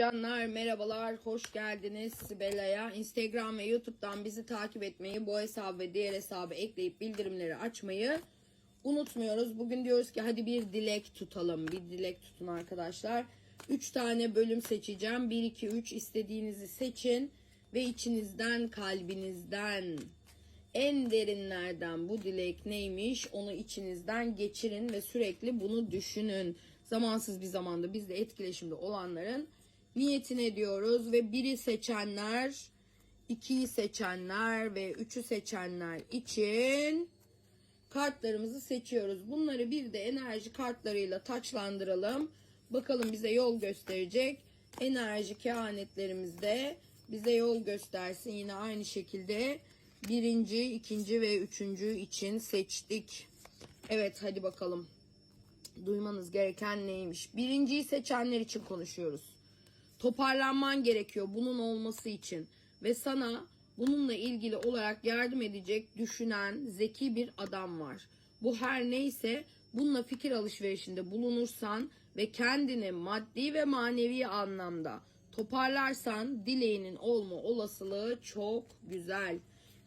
canlar merhabalar hoş geldiniz Sibela'ya. Instagram ve YouTube'dan bizi takip etmeyi bu hesabı ve diğer hesabı ekleyip bildirimleri açmayı unutmuyoruz. Bugün diyoruz ki hadi bir dilek tutalım. Bir dilek tutun arkadaşlar. 3 tane bölüm seçeceğim. 1 2 3 istediğinizi seçin ve içinizden kalbinizden en derinlerden bu dilek neymiş onu içinizden geçirin ve sürekli bunu düşünün. Zamansız bir zamanda bizle etkileşimde olanların niyetine diyoruz ve biri seçenler, ikiyi seçenler ve üçü seçenler için kartlarımızı seçiyoruz. Bunları bir de enerji kartlarıyla taçlandıralım. Bakalım bize yol gösterecek. Enerji kehanetlerimiz de bize yol göstersin. Yine aynı şekilde birinci, ikinci ve üçüncü için seçtik. Evet hadi bakalım. Duymanız gereken neymiş? Birinciyi seçenler için konuşuyoruz. Toparlanman gerekiyor bunun olması için. Ve sana bununla ilgili olarak yardım edecek, düşünen, zeki bir adam var. Bu her neyse bununla fikir alışverişinde bulunursan ve kendini maddi ve manevi anlamda toparlarsan dileğinin olma olasılığı çok güzel.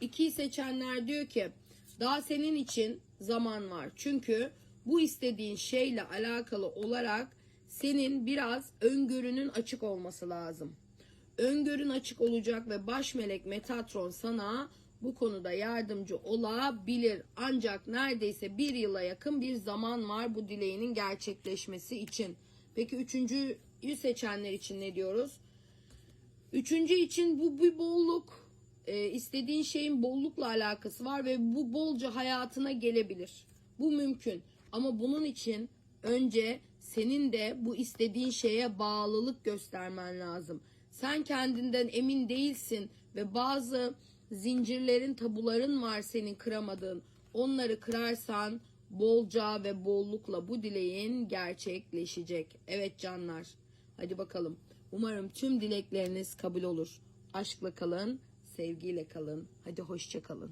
İkiyi seçenler diyor ki daha senin için zaman var. Çünkü bu istediğin şeyle alakalı olarak senin biraz öngörünün açık olması lazım. Öngörün açık olacak ve baş melek Metatron sana bu konuda yardımcı olabilir. Ancak neredeyse bir yıla yakın bir zaman var bu dileğinin gerçekleşmesi için. Peki üçüncüyü seçenler için ne diyoruz? Üçüncü için bu bir bolluk. Ee, istediğin şeyin bollukla alakası var ve bu bolca hayatına gelebilir. Bu mümkün. Ama bunun için önce senin de bu istediğin şeye bağlılık göstermen lazım. Sen kendinden emin değilsin ve bazı zincirlerin, tabuların var senin kıramadığın. Onları kırarsan bolca ve bollukla bu dileğin gerçekleşecek. Evet canlar. Hadi bakalım. Umarım tüm dilekleriniz kabul olur. Aşkla kalın, sevgiyle kalın. Hadi hoşça kalın.